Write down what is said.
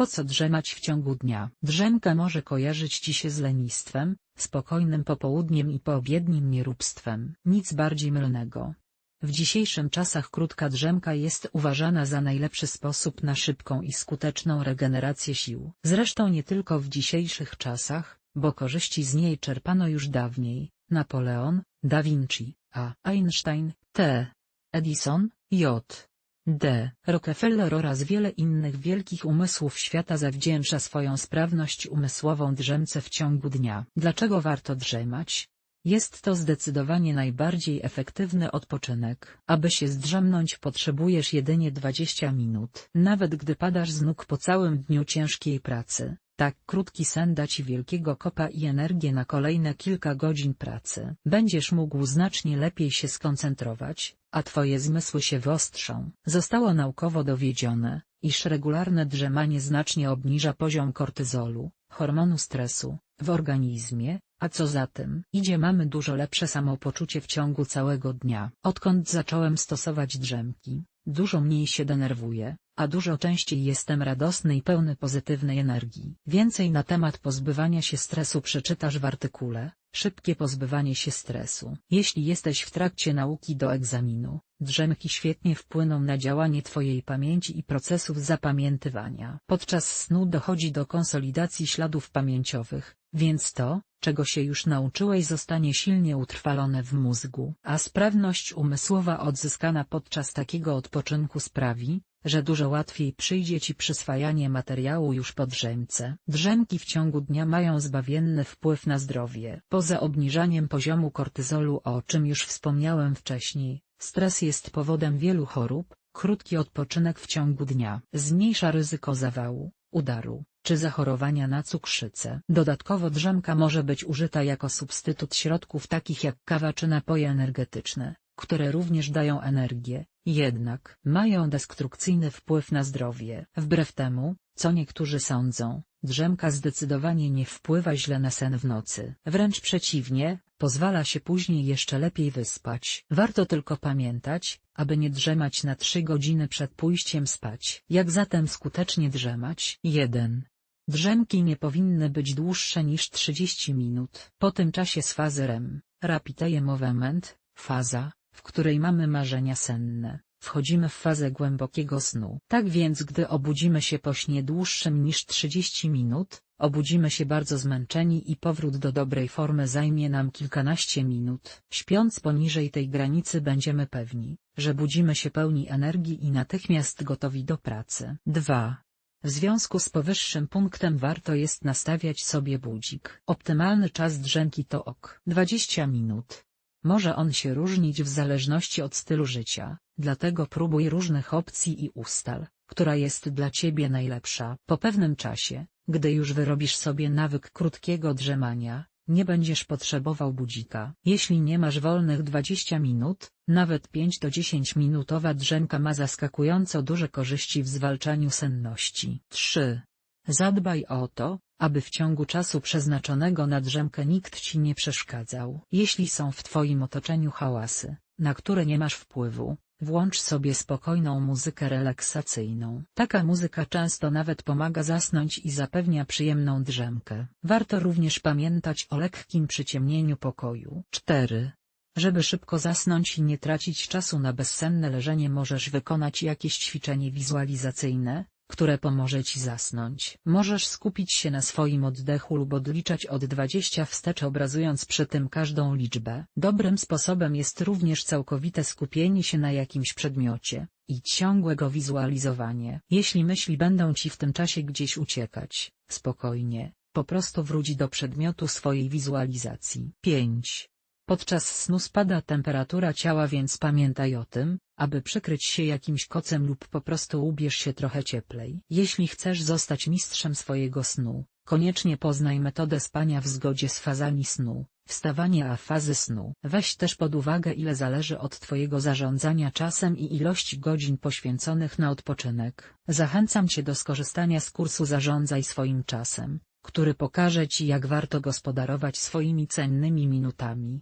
Po co drzemać w ciągu dnia? Drzemka może kojarzyć ci się z lenistwem, spokojnym popołudniem i poobiednim nieróbstwem. Nic bardziej mylnego. W dzisiejszym czasach krótka drzemka jest uważana za najlepszy sposób na szybką i skuteczną regenerację sił. Zresztą nie tylko w dzisiejszych czasach, bo korzyści z niej czerpano już dawniej. Napoleon, Da Vinci, A. Einstein, T. Edison, J. D. Rockefeller oraz wiele innych wielkich umysłów świata zawdzięcza swoją sprawność umysłową drzemce w ciągu dnia. Dlaczego warto drzemać? Jest to zdecydowanie najbardziej efektywny odpoczynek. Aby się zdrzemnąć potrzebujesz jedynie 20 minut. Nawet gdy padasz z nóg po całym dniu ciężkiej pracy, tak krótki sen da ci wielkiego kopa i energię na kolejne kilka godzin pracy. Będziesz mógł znacznie lepiej się skoncentrować, a twoje zmysły się wyostrzą. Zostało naukowo dowiedzione, iż regularne drzemanie znacznie obniża poziom kortyzolu, hormonu stresu, w organizmie, a co za tym idzie mamy dużo lepsze samopoczucie w ciągu całego dnia. Odkąd zacząłem stosować drzemki, dużo mniej się denerwuję, a dużo częściej jestem radosny i pełny pozytywnej energii. Więcej na temat pozbywania się stresu przeczytasz w artykule, Szybkie pozbywanie się stresu. Jeśli jesteś w trakcie nauki do egzaminu, drzemki świetnie wpłyną na działanie Twojej pamięci i procesów zapamiętywania. Podczas snu dochodzi do konsolidacji śladów pamięciowych, więc to, czego się już nauczyłeś zostanie silnie utrwalone w mózgu. A sprawność umysłowa odzyskana podczas takiego odpoczynku sprawi, że dużo łatwiej przyjdzie Ci przyswajanie materiału już po drzemce. Drzemki w ciągu dnia mają zbawienny wpływ na zdrowie. Poza obniżaniem poziomu kortyzolu o czym już wspomniałem wcześniej, stres jest powodem wielu chorób, krótki odpoczynek w ciągu dnia zmniejsza ryzyko zawału, udaru, czy zachorowania na cukrzycę. Dodatkowo drzemka może być użyta jako substytut środków takich jak kawa czy napoje energetyczne, które również dają energię, jednak mają destrukcyjny wpływ na zdrowie. Wbrew temu, co niektórzy sądzą, drzemka zdecydowanie nie wpływa źle na sen w nocy. Wręcz przeciwnie, pozwala się później jeszcze lepiej wyspać. Warto tylko pamiętać, aby nie drzemać na 3 godziny przed pójściem spać. Jak zatem skutecznie drzemać? 1. Drzemki nie powinny być dłuższe niż 30 minut. Po tym czasie z fazy REM, Rapid Eye Movement, faza, w której mamy marzenia senne, wchodzimy w fazę głębokiego snu. Tak więc gdy obudzimy się po śnie dłuższym niż 30 minut, obudzimy się bardzo zmęczeni i powrót do dobrej formy zajmie nam kilkanaście minut. Śpiąc poniżej tej granicy będziemy pewni, że budzimy się pełni energii i natychmiast gotowi do pracy. 2. W związku z powyższym punktem warto jest nastawiać sobie budzik. Optymalny czas drzemki to ok. 20 minut. Może on się różnić w zależności od stylu życia, dlatego próbuj różnych opcji i ustal, która jest dla ciebie najlepsza. Po pewnym czasie, gdy już wyrobisz sobie nawyk krótkiego drzemania, nie będziesz potrzebował budzika. Jeśli nie masz wolnych 20 minut, nawet 5 do 10 minutowa drzemka ma zaskakująco duże korzyści w zwalczaniu senności. 3. Zadbaj o to, aby w ciągu czasu przeznaczonego na drzemkę nikt ci nie przeszkadzał. Jeśli są w twoim otoczeniu hałasy, na które nie masz wpływu, włącz sobie spokojną muzykę relaksacyjną. Taka muzyka często nawet pomaga zasnąć i zapewnia przyjemną drzemkę. Warto również pamiętać o lekkim przyciemnieniu pokoju. 4. Żeby szybko zasnąć i nie tracić czasu na bezsenne leżenie możesz wykonać jakieś ćwiczenie wizualizacyjne, które pomoże ci zasnąć. Możesz skupić się na swoim oddechu lub odliczać od 20 wstecz obrazując przy tym każdą liczbę. Dobrym sposobem jest również całkowite skupienie się na jakimś przedmiocie i ciągłego wizualizowanie. Jeśli myśli będą ci w tym czasie gdzieś uciekać, spokojnie, po prostu wróć do przedmiotu swojej wizualizacji. 5. Podczas snu spada temperatura ciała więc pamiętaj o tym, aby przykryć się jakimś kocem lub po prostu ubierz się trochę cieplej. Jeśli chcesz zostać mistrzem swojego snu, koniecznie poznaj metodę spania w zgodzie z fazami snu, wstawanie a fazy snu. Weź też pod uwagę ile zależy od Twojego zarządzania czasem i ilości godzin poświęconych na odpoczynek. Zachęcam Cię do skorzystania z kursu Zarządzaj swoim czasem, który pokaże Ci jak warto gospodarować swoimi cennymi minutami.